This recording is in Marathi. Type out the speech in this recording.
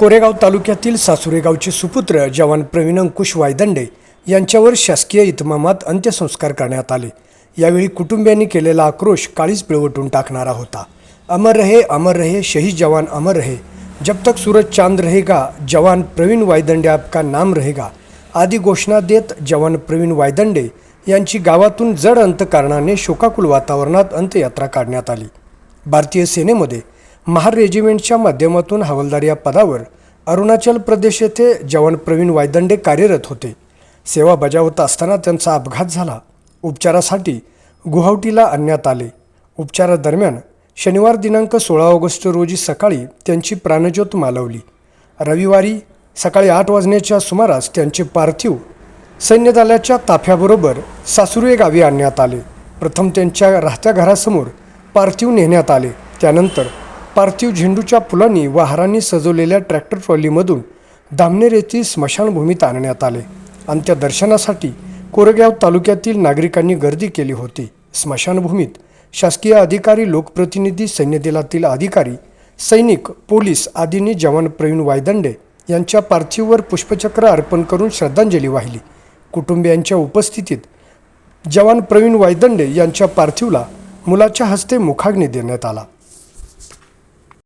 कोरेगाव तालुक्यातील सासुरेगावचे सुपुत्र जवान प्रवीण अंकुश वायदंडे यांच्यावर शासकीय इतमामात अंत्यसंस्कार करण्यात आले. यावेळी कुटुंबियांनी केलेला आक्रोश काळीच पिळवटून टाकणारा होता. अमर रहे अमर रहे शहीद जवान अमर रहे. जब तक सूरज चांद रहेगा जवान प्रवीण वायदंडे आपका नाम रहेगा. आदी घोषणा देत जवान प्रवीण वायदंडे यांची गावातून जड अंतकारणाने शोकाकुल वातावरणात अंत्ययात्रा काढण्यात आली. भारतीय सेनेमध्ये महार रेजिमेंटच्या माध्यमातून हवालदार या पदावर अरुणाचल प्रदेश येथे जवान प्रवीण वायदंडे कार्यरत होते. सेवा बजावत असताना त्यांचा अपघात झाला. उपचारासाठी गुवाहाटीला आणण्यात आले. उपचारादरम्यान शनिवार दिनांक सोळा ऑगस्ट रोजी सकाळी त्यांची प्राणज्योत मालवली. रविवारी सकाळी आठ वाजण्याच्या सुमारास त्यांचे पार्थिव सैन्य दलाच्या ताफ्याबरोबर सासुरे गावी आणण्यात आले. प्रथम त्यांच्या राहत्या घरासमोर पार्थिव नेण्यात आले. त्यानंतर पार्थिव झेंडूच्या फुलांनी व हारांनी सजवलेल्या ट्रॅक्टर ट्रॉलीमधून दामनेर येथील स्मशानभूमीत आणण्यात आले. अंत्यदर्शनासाठी कोरेगाव तालुक्यातील नागरिकांनी गर्दी केली होती. स्मशानभूमीत शासकीय अधिकारी लोकप्रतिनिधी सैन्य दलातील अधिकारी सैनिक पोलीस आदींनी जवान प्रवीण वायदंडे यांच्या पार्थिववर पुष्पचक्र अर्पण करून श्रद्धांजली वाहिली. कुटुंबियांच्या उपस्थितीत जवान प्रवीण वायदंडे यांच्या पार्थिवला मुलाच्या हस्ते मुखाग्नी देण्यात आला.